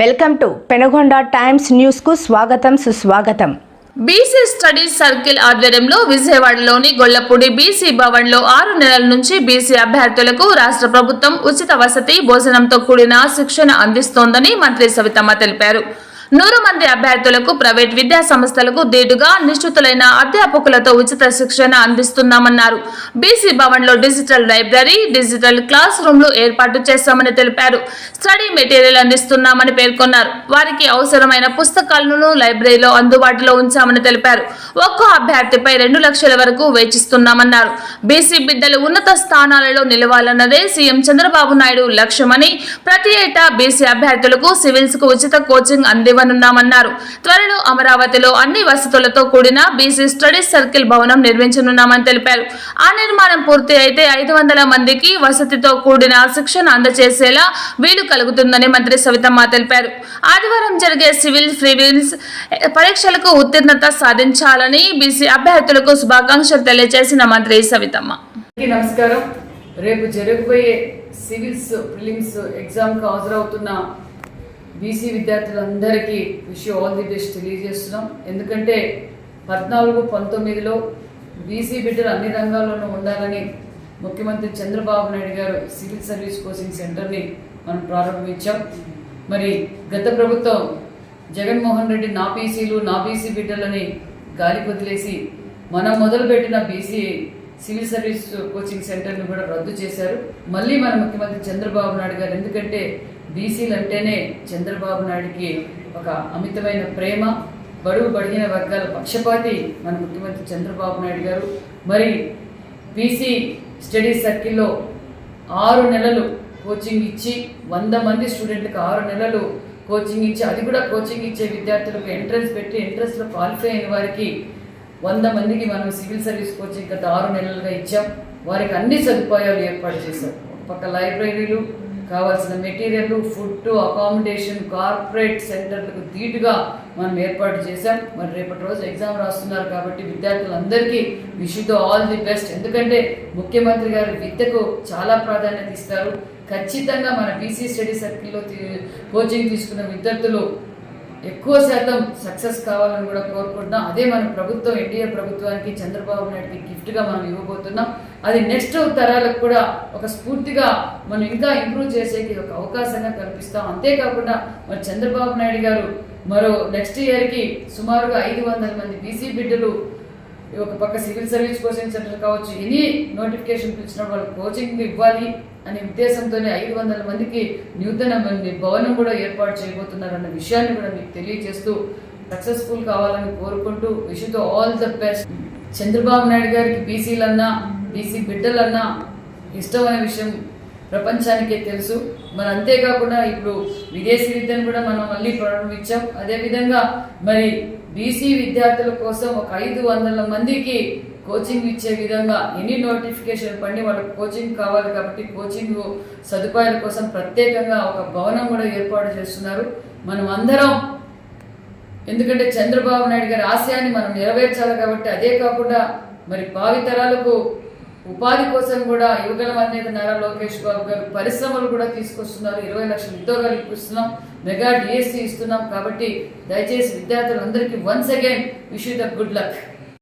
Welcome to Penagonda times న్యూస్కు స్వాగతం సుస్వాగతం. బీసీ స్టడీస్ సర్కిల్ ఆధ్వర్యంలో విజయవాడలోని గొల్లపూడి బీసీ భవన్లో ఆరు నెలల నుంచి బీసీ అభ్యర్థులకు రాష్ట్ర ప్రభుత్వం ఉచిత వసతి భోజనంతో కూడిన శిక్షణ అందిస్తోందని మంత్రి సవితమ్మ తెలిపారు. నూరు మంది అభ్యర్థులకు ప్రైవేట్ విద్యా సంస్థలకు దీటుగా నిశ్చితులైన అధ్యాపకులతో ఉచిత శిక్షణ అందిస్తున్నామన్నారు. బీసీ భవన్లో డిజిటల్ లైబ్రరీ డిజిటల్ క్లాస్ రూమ్లు ఏర్పాటు చేస్తామని తెలిపారు. స్టడీ మెటీరియల్ అందిస్తున్నామని పేర్కొన్నారు. వారికి అవసరమైన పుస్తకాలను లైబ్రరీలో అందుబాటులో ఉంచామని తెలిపారు. ఒక్కో అభ్యర్థిపై రెండు లక్షల వరకు వేచిస్తున్నామన్నారు. బీసీ బిడ్డలు ఉన్నత స్థానాలలో నిలవాలన్నదే సీఎం చంద్రబాబు నాయుడు లక్ష్యమని ప్రతి ఏటా బీసీ అభ్యర్థులకు సివిల్స్కు ఉచిత కోచింగ్ అంది అందివ్వనున్నామన్నారు త్వరలో అమరావతిలో అన్ని వసతులతో కూడిన బీసీ స్టడీస్ సర్కిల్ భవనం నిర్మించనున్నామని తెలిపారు. ఆ నిర్మాణం పూర్తి అయితే ఐదు వందల మందికి వసతితో కూడిన శిక్షణ అందజేసేలా వీలు కలుగుతుందని మంత్రి సవితమ్మ తెలిపారు. ఆదివారం జరిగే సివిల్ ఫ్రీవిల్స్ పరీక్షలకు ఉత్తీర్ణత సాధించాలని బీసీ అభ్యర్థులకు శుభాకాంక్షలు తెలియజేసిన మంత్రి సవితమ్మ. నమస్కారం. రేపు జరగబోయే సివిల్స్ ప్రిలిమ్స్ ఎగ్జామ్కి హాజరవుతున్న బీసీ విద్యార్థులందరికీ విష్ ఆల్ ది బెస్ట్ తెలియజేస్తున్నాం. ఎందుకంటే పద్నాలుగు పంతొమ్మిదిలో బీసీ బిడ్డలు అన్ని రంగాల్లోనూ ఉండాలని ముఖ్యమంత్రి చంద్రబాబు నాయుడు గారు సివిల్ సర్వీస్ కోచింగ్ సెంటర్ని మనం ప్రారంభించాం. మరి గత ప్రభుత్వం జగన్మోహన్ రెడ్డి నా బీసీలు నా బీసీ బిడ్డలని గాలి వదిలేసి మనం మొదలుపెట్టిన బీసీ సివిల్ సర్వీస్ కోచింగ్ సెంటర్ని కూడా రద్దు చేశారు. మళ్ళీ మన ముఖ్యమంత్రి చంద్రబాబు నాయుడు గారు ఎందుకంటే బీసీలు అంటేనే చంద్రబాబు నాయుడికి ఒక అమితమైన ప్రేమ బడుగు బడిగిన వర్గాల పక్షపాతి మన ముఖ్యమంత్రి చంద్రబాబు నాయుడు గారు. మరి బీసీ స్టడీ సర్కిల్లో ఆరు నెలలు కోచింగ్ ఇచ్చి వంద మంది స్టూడెంట్లకు ఆరు నెలలు కోచింగ్ ఇచ్చి అది కూడా కోచింగ్ ఇచ్చే విద్యార్థులకు ఎంట్రన్స్ పెట్టి ఎంట్రన్స్లో క్వాలిఫై అయిన వారికి వంద మందికి మనం సివిల్ సర్వీస్ కోచింగ్ గత ఆరు నెలలుగా ఇచ్చాం. వారికి అన్ని సదుపాయాలు ఏర్పాటు చేశాం. ఒక పక్క లైబ్రరీలు కావాల్సిన మెటీరియల్ ఫుడ్ అకామిడేషన్ కార్పొరేట్ సెంటర్లకు ధీటుగా మనం ఏర్పాటు చేశాం. మరి రేపటి రోజు ఎగ్జామ్ రాస్తున్నారు కాబట్టి విద్యార్థులందరికీ ద ఆల్ ది బెస్ట్ ఎందుకంటే ముఖ్యమంత్రి గారు విద్యకు చాలా ప్రాధాన్యత ఇస్తారు. ఖచ్చితంగా మన బీసీ స్టడీ సర్కిల్లో కోచింగ్ తీసుకున్న విద్యార్థులు ఎక్కువ శాతం సక్సెస్ కావాలని కూడా కోరుకుంటున్నాం. అదే మన ప్రభుత్వం ఎన్డీఏ ప్రభుత్వానికి చంద్రబాబు నాయుడికి గిఫ్ట్గా మనం ఇవ్వబోతున్నాం. అది నెక్స్ట్ తరాలకు కూడా ఒక స్ఫూర్తిగా మనం ఇంకా ఇంప్రూవ్ చేసేకి ఒక అవకాశంగా కల్పిస్తాం. అంతేకాకుండా మరి చంద్రబాబు నాయుడు గారు మరో నెక్స్ట్ ఇయర్కి సుమారుగా ఐదు వందల మంది బీసీ బిడ్డలు ఒక పక్క సివిల్ సర్వీస్ కోచింగ్ సెంటర్ కావచ్చు. ఎనీ నోటిఫికేషన్ ఇచ్చిన వాళ్ళు కోచింగ్ ఇవ్వాలి. అనే ఉద్దేశంతోనే ఐదు వందల మందికి నూతన భవనం కూడా ఏర్పాటు చేయబోతున్నారన్న విషయాన్ని కూడా మీకు తెలియజేస్తూ సక్సెస్ఫుల్ కావాలని కోరుకుంటూ విషుతో all the best Chandrababu Naidu గారికి బీసీలన్నా బీసీ బిడ్డలన్నా ఇష్టమైన విషయం ప్రపంచానికే తెలుసు. మరి అంతేకాకుండా ఇప్పుడు విదేశీ విద్యను కూడా మనం మళ్ళీ ప్రారంభించాం. అదేవిధంగా మరి బీసీ విద్యార్థుల కోసం ఒక ఐదు వందల మందికి కోచింగ్ ఇచ్చే విధంగా ఎనీ నోటిఫికేషన్ పడి వాళ్ళకి కోచింగ్ కావాలి కాబట్టి కోచింగ్ సదుపాయాల కోసం ప్రత్యేకంగా ఒక భవనం కూడా ఏర్పాటు చేస్తున్నారు. మనం అందరం ఎందుకంటే చంద్రబాబు నాయుడు గారి ఆశయాన్ని మనం నెరవేర్చాలి కాబట్టి అదే కాకుండా మరి భావితరాలకు ఉపాధి కోసం కూడా యువగల అనేది నారా లోకేష్ బాబు గారు పరిశ్రమలు కూడా తీసుకొస్తున్నారు. ఇరవై లక్షల ఉద్యోగాలు ఇప్పిస్తున్నాం. మెగా డిఎస్సి ఇస్తున్నాం కాబట్టి దయచేసి విద్యార్థులందరికీ once again wish the good luck